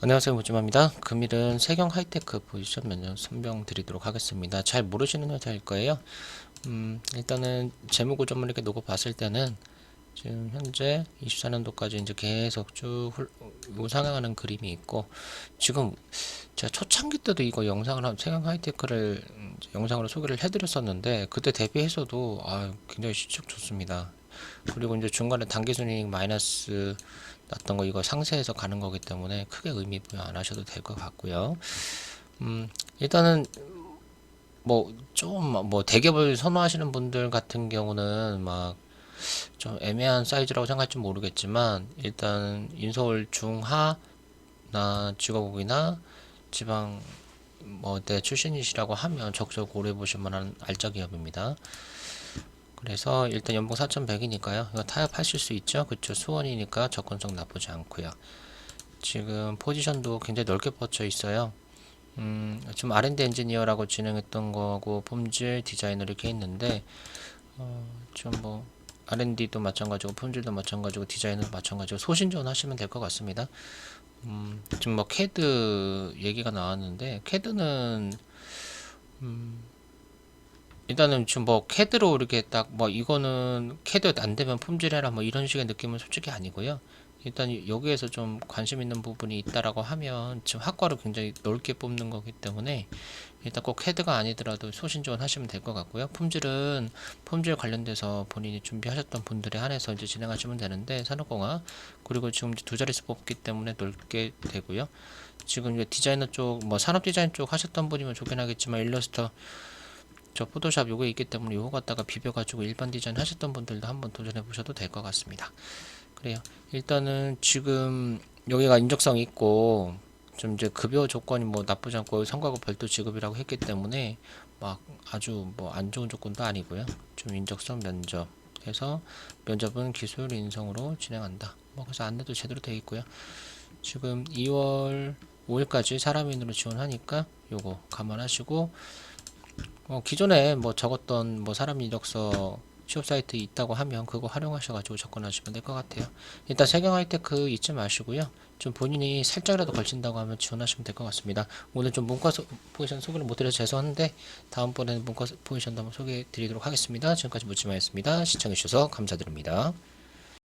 안녕하세요 무지마입니다. 금일은 세경 하이테크 포지션 면접 선명 드리도록 하겠습니다. 잘 모르시는 회사일 거예요. 음, 일단은 재무 구조물 이렇게 놓고 봤을 때는 지금 현재 24년도까지 이제 계속 쭉 훌- 우상향하는 그림이 있고 지금 제가 초창기 때도 이거 영상을 한 세경 하이테크를 음, 영상으로 소개를 해드렸었는데 그때 대비해서도 아, 굉장히 실적 좋습니다. 그리고 이제 중간에 단기순이익 마이너스 났던 거 이거 상세해서 가는 거기 때문에 크게 의미 부여 안 하셔도 될 것 같고요. 음, 일단은 뭐좀뭐 대기업을 선호하시는 분들 같은 경우는 막 좀 애매한 사이즈라고 생각할지 모르겠지만 일단 인서울 중하나 직업국이나 지방 뭐대 출신이시라고 하면 적극 오래 보실 만한 알짜 기업입니다. 그래서 일단 연봉 4,100이니까요. 이거 타협하실 수 있죠. 그쵸. 수원이니까 접근성 나쁘지 않고요. 지금 포지션도 굉장히 넓게 뻗쳐 있어요. 음, 지금 R&D 엔지니어라고 진행했던 거하고 품질 디자이너 이렇게 있는데 어, 좀뭐 R&D도 마찬가지고 품질도 마찬가지고 디자인도 마찬가지고 소신전 하시면 될 것 같습니다. 음, 지금 뭐 캐드 얘기가 나왔는데 캐드는 음, 일단은 지금 뭐 캐드로 이렇게 딱 뭐 이거는 캐드 안 되면 품질해라 뭐 이런 식의 느낌은 솔직히 아니고요. 일단 여기에서 좀 관심 있는 부분이 있다라고 하면 지금 학과를 굉장히 넓게 뽑는 거기 때문에 일단 꼭 캐드가 아니더라도 소신조원 하시면 될 것 같고요. 품질은 품질 관련돼서 본인이 준비하셨던 분들에 한해서 이제 진행하시면 되는데 산업공학 그리고 지금 두 자릿수 뽑기 때문에 넓게 되고요. 지금 이제 디자이너 쪽 뭐 산업 디자인 쪽 하셨던 분이면 좋긴 하겠지만 일러스터 저 포토샵 요거 있기 때문에 요거 갖다가 비벼가지고 일반 디자인 하셨던 분들도 한번 도전해 보셔도 될 것 같습니다. 그래요. 일단은 지금 여기가 인적성 있고 좀 이제 급여 조건이 뭐 나쁘지 않고 성과급 별도 지급이라고 했기 때문에 막 아주 뭐 안 좋은 조건도 아니고요. 좀 인적성 면접 해서 면접은 기술 인성으로 진행한다. 뭐 그래서 안내도 제대로 돼 있고요. 지금 2월 5일까지 사람인으로 지원하니까 요거 감안하시고 어, 기존에 뭐 적었던 뭐 사람 이력서 취업 사이트 있다고 하면 그거 활용하셔가지고 접근하시면 될 것 같아요. 일단 세경 하이테크 잊지 마시고요. 좀 본인이 살짝이라도 걸친다고 하면 지원하시면 될 것 같습니다. 오늘 좀 문과 소, 포지션 소개를 못 드려서 죄송한데 다음번에는 문과 포지션도 한번 소개해 드리도록 하겠습니다. 지금까지 묻지마였습니다. 시청해 주셔서 감사드립니다.